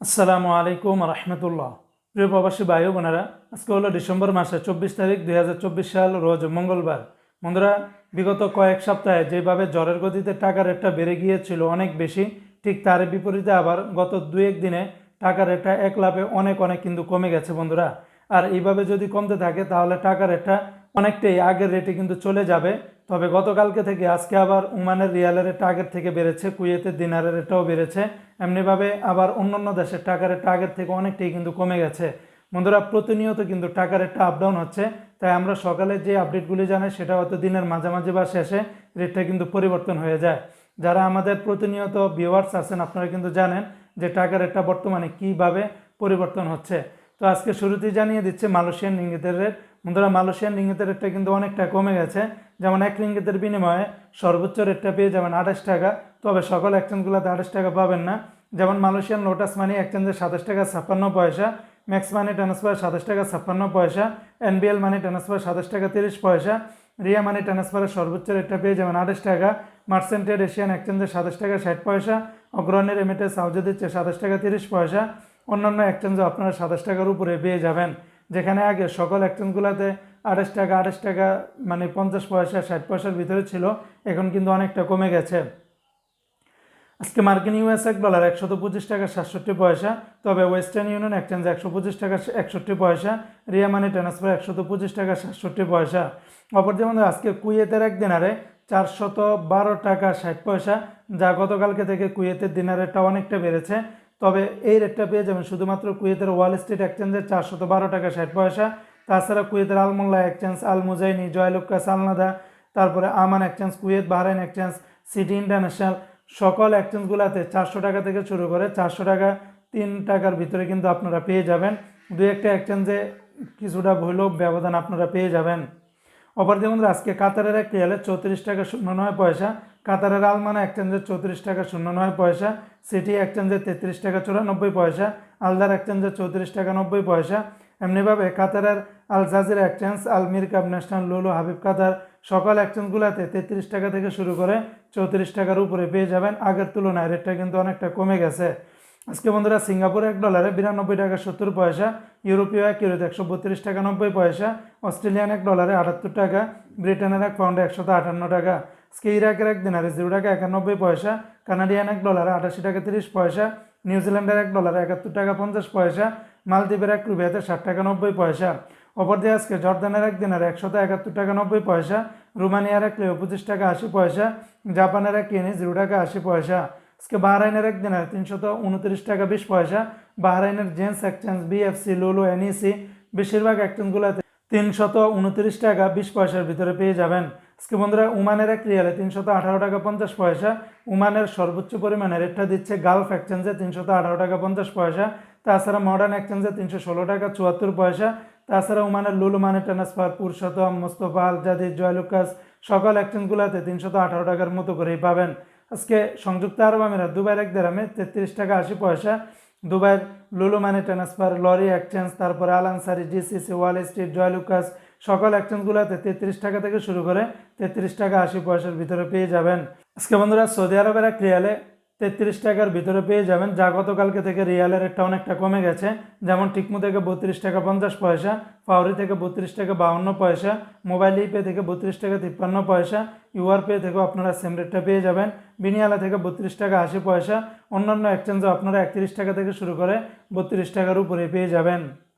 আসসালামু আলাইকুম রহমতুল্লাহ। প্রিয় প্রবাসী ভাই বোনেরা, আজকে হলো ডিসেম্বর মাসে চব্বিশ তারিখ দুই হাজার চব্বিশ সাল, রোজ মঙ্গলবার। বন্ধুরা, বিগত কয়েক সপ্তাহে যেভাবে জ্বরের গতিতে টাকার রেটটা বেড়ে গিয়েছিল অনেক বেশি, ঠিক তার বিপরীতে আবার গত দু এক দিনে টাকার রেটটা এক লাভে অনেক অনেক কিন্তু কমে গেছে বন্ধুরা। আর এইভাবে যদি কমতে থাকে, তাহলে টাকার রেটটা অনেকটাই আগের রেটে কিন্তু চলে যাবে। তবে গতকালকে থেকে আজকে আবার উমানের রিয়ালের আগের থেকে বেড়েছে, কুয়েতের দিনারের রেটটাও বেড়েছে। এমনিভাবে আবার অন্যান্য দেশের টাকার আগের থেকে অনেকটাই কিন্তু কমে গেছে। বন্ধুরা, প্রতিনিয়ত কিন্তু টাকার একটা আপ ডাউন হচ্ছে। তাই আমরা সকালে যে আপডেটগুলি জানাই, সেটা হয়তো দিনের মাঝামাঝি বা শেষে রেটটা কিন্তু পরিবর্তন হয়ে যায়। যারা আমাদের প্রতিনিয়ত ভিউয়ার্স আছেন, আপনারা কিন্তু জানেন যে টাকার রেটটা বর্তমানে কীভাবে পরিবর্তন হচ্ছে। তো আজকে শুরুতেই জানিয়ে দিচ্ছে, মালয়েশিয়ান রিঙ্গিতের রেট বন্ধুরা মালয়েশিয়ান রিঙ্গিতের রেটটা কিন্তু অনেকটা কমে গেছে। যেমন এক রিঙ্গিতের বিনিময়ে সর্বোচ্চ রেটটা পেয়ে যাবেন আঠাশ টাকা। তবে সকল এক্সচেঞ্জগুলোতে আঠাশ টাকা পাবেন না। যেমন মালয়েশিয়ান লোটাস মানি এক্সচেঞ্জে সাতাশ টাকা ছাপ্পান্ন পয়সা। ম্যাক্স মানি ট্রান্সফার সাতাশ টাকা ছাপ্পান্ন পয়সা। এনবিএল মানি ট্রান্সফার সাতাশ টাকা তিরিশ পয়সা। রিয়া মানি ট্রান্সফারের সর্বোচ্চ রেটটা পেয়ে যাবেন আঠাশ টাকা। মার্সেন্টেড এশিয়ান এক্সচেঞ্জে সাতাশ টাকা ষাট পয়সা। অগ্রণী রেমিটে সাউজে দিচ্ছে সাতাশ টাকা তিরিশ পয়সা। অন্যান্য এক্সচেঞ্জে আপনারা সাতাশ টাকার উপরে পেয়ে যাবেন। যেখানে আগে সকল এক্সচেঞ্জগুলোতে আঠাশ টাকা আঠাশ টাকা মানে পঞ্চাশ পয়সা, ষাট পয়সার ভিতরে ছিল, এখন কিন্তু অনেকটা কমে গেছে। আজকে মার্কিন ইউএস এক ডলার একশত পঁচিশ টাকা, সাতষট্টি পয়সা, তবে ওয়েস্টার্ন ইউনিয়ন এক্সচেঞ্জ একশো পঁচিশ টাকা, একষট্টি পয়সা, রিয়া মানি ট্রান্সফার একশত পঁচিশ টাকা, সাতষট্টি পয়সা। অপর যেমন আজকে কুয়েতের এক দিনারে চারশত বারো টাকা, ষাট পয়সা, যা গতকালকে থেকে কুয়েতের দিনারেরটা অনেকটা বেড়েছে। তবে এই রেটটা পেয়ে যাবেন শুধুমাত্র কুয়েতের ওয়াল স্ট্রিট এক্সচেঞ্জের চারশত বারো টাকা ষাট পয়সা। তাছাড়া কুয়েতের আলমোল্লা এক্সচেঞ্জ আল মুজাইনি জয়লুক্কাস আলনাদা তারপরে Aman Exchange, Kuwait Bahrain Exchange, City International, সকল এক্সচেঞ্জগুলোতে চারশো টাকা থেকে শুরু করে চারশো টাকা, তিন টাকার ভিতরে কিন্তু আপনারা পেয়ে যাবেন। দু একটা এক্সচেঞ্জে কিছুটা হলেও ব্যবধান আপনারা পেয়ে যাবেন। অপর যেমন আজকে কাতারের এক রিয়ালে চৌত্রিশ টাকা শূন্য নয় পয়সা, কাতারের আলমানা এক্সচেঞ্জে চৌত্রিশ টাকা শূন্য নয় পয়সা, সিটি এক্সচেঞ্জে তেত্রিশ টাকা চুরানব্বই পয়সা, আলদার এক্সচেঞ্জে চৌত্রিশ টাকা নব্বই পয়সা। এমনিভাবে কাতারের Al Jazeera exchange Al Mirqab National Lulu Habib Qatar, সকল এক্সচেঞ্জগুলোতে তেত্রিশ টাকা থেকে শুরু করে চৌত্রিশ টাকার উপরে পেয়ে যাবেন। আগের তুলনায় রেটটা কিন্তু অনেকটা কমে গেছে। আজকে বন্ধুরা সিঙ্গাপুর এক ডলারে বিরানব্বই টাকা সত্তর পয়সা, ইউরোপীয় এক ইউরোতে একশো বত্রিশ টাকা নব্বই পয়সা, অস্ট্রেলিয়ান এক ডলারে আটাত্তর টাকা, ব্রিটেনের এক পাউন্ডে একশত আটান্ন টাকা। আজকে ইরাকের এক দিনারে জিরো টাকা একানব্বই পয়সা, কানাডিয়ান এক ডলারে আটাশি টাকা তিরিশ পয়সা, নিউজিল্যান্ডের এক ডলারে একাত্তর টাকা পঞ্চাশ পয়সা, মালদ্বীপের এক রুবিয়াতে ষাট টাকা নব্বই পয়সা। অপর দিয়ে আজকে জর্দানের এক দিনের একশত একাত্তর টাকা নব্বই পয়সা, রোমানিয়ার এক পঁচিশ টাকা আশি পয়সা, জাপানের এক কিনে জিরো টাকা আশি পয়সা। আজকে বাহরাইনের এক দিনের তিনশত উনত্রিশ টাকা বিশ পয়সা। বাহরাইনের Zenj exchange, BFC, Lulu, NEC, বেশিরভাগ এক্সচেঞ্জগুলোতে তিনশত উনত্রিশ টাকা বিশ পয়সার ভিতরে পেয়ে যাবেন। আজকে বন্ধুরা, উমানের এক রিয়ালে তিনশত আঠারো টাকা পঞ্চাশ পয়সা। উমানের সর্বোচ্চ পরিমাণে রেটটা দিচ্ছে গালফ এক্সচেঞ্জে তিনশত আঠারো টাকা পঞ্চাশ পয়সা। তাছাড়া মডার্ন এক্সচেঞ্জে তিনশো ষোলো টাকা চুয়াত্তর পয়সা। তাছাড়া উমানের লুলু মানে transfer Purushottam Mustafa, Al Jadeed Joyalukkas সকল এক্সচেঞ্জগুলোতে তিনশত আঠারো টাকার মতো করেই পাবেন। আজকে সংযুক্ত আরব আমিরাত, দুবাইয়ের এক দেরামে তেত্রিশ টাকা আশি পয়সা, দুবাইয়ের Lulu money transfer, Lari exchange, তারপরে Al Ansari DCC, Wall Street Joyalukkas সকল এক্সচেঞ্জগুলোতে তেত্রিশ টাকা থেকে শুরু করে তেত্রিশ টাকা আশি পয়সার ভিতরে পেয়ে যাবেন। আজকে বন্ধুরা সৌদি আরবের এক রিয়ালে তেত্রিশ টাকার ভিতরে পেয়ে যাবেন, যা গতকালকে থেকে রিয়ালের রেটটা অনেকটা কমে গেছে। যেমন টিকমু থেকে বত্রিশ টাকা পঞ্চাশ পয়সা পাউরি থেকে বত্রিশ টাকা বাউন্ন পয়সা, মোবাইল ইপে থেকে বত্রিশ টাকা তিপ্পান্ন পয়সা, ইউআর পে থেকেও আপনারা সেম রেটটা পেয়ে যাবেন। বিনিয়ালা থেকে বত্রিশ টাকা আশি পয়সা, অন্যান্য এক্সচেঞ্জও আপনারা একত্রিশ টাকা থেকে শুরু করে বত্রিশ টাকার উপরে পেয়ে যাবেন।